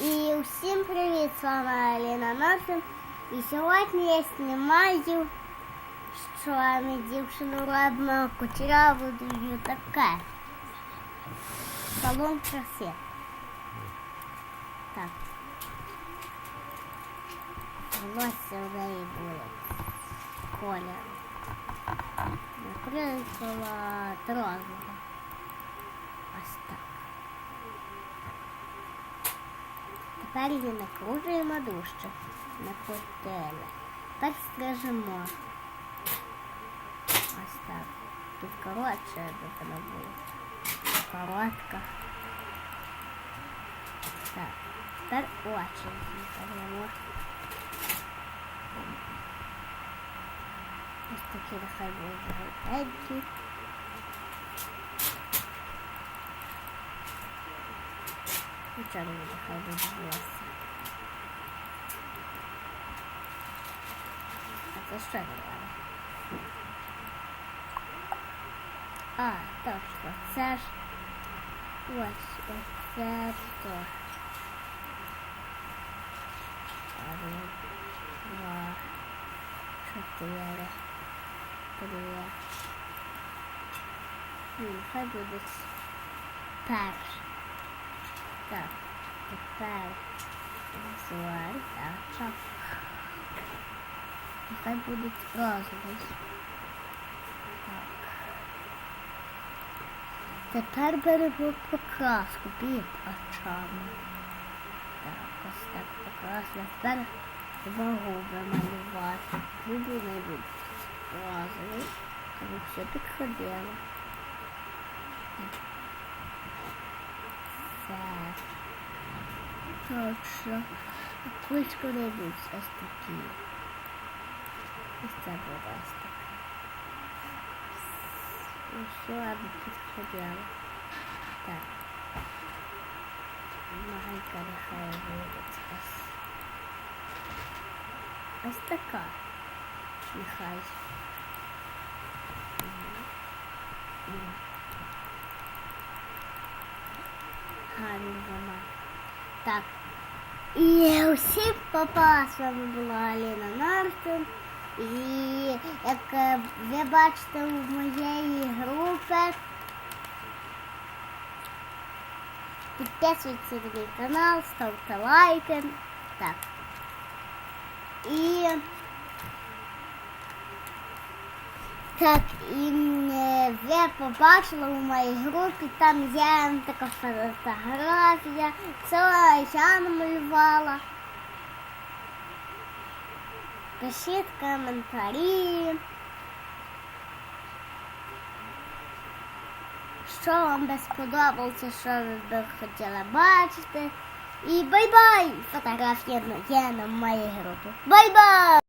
І всім привіт! З вами Аліна Носин. І сьогодні я знімаю, що ми дівчину робимо кучеряву таке. Салон краси. Так. Волосся в неї буде колір. Наприклад, розове. Ось так. Тепер її накружуємо дужче на котеле. Тепер стрижемо. Ось так. Тут коротше, вона була. Коротка. Так. Тепер очі зробимо. Ось такі нехай будуть. Нічого не буде, хай буде волосся. А це що таке? А, точно, це ж ось, оце ж то. Один, два, чотири, три. Ні, хай буде перший. Так, тепер візуаль, так. Нехай будуть розовий. Так. Тепер беремо покраску під очами. Так, ось так покрасила. Тепер губи малювати. Губи не будуть розові, щоб все підходило. Це точно. Кульську не будуть ось такі. Ось це буде ось таке. І все, аби підходило. Так. Маленька нехай буде ось. Ось така. Нехай. Гарно вона. Так. І усім папа, з вами була Аліна Нортон. І як е, ви бачите у моєї групи, підписуйтесь на мій канал, ставте лайки. Так. І Так, і ви побачили у моїй групі, там є така фотографія, це я намалювала. Пишіть коментарі. Що вам би сподобалося, що ви б хотіли бачити. І бай-бай! Фотографія є на моїй групі. Бай-бай!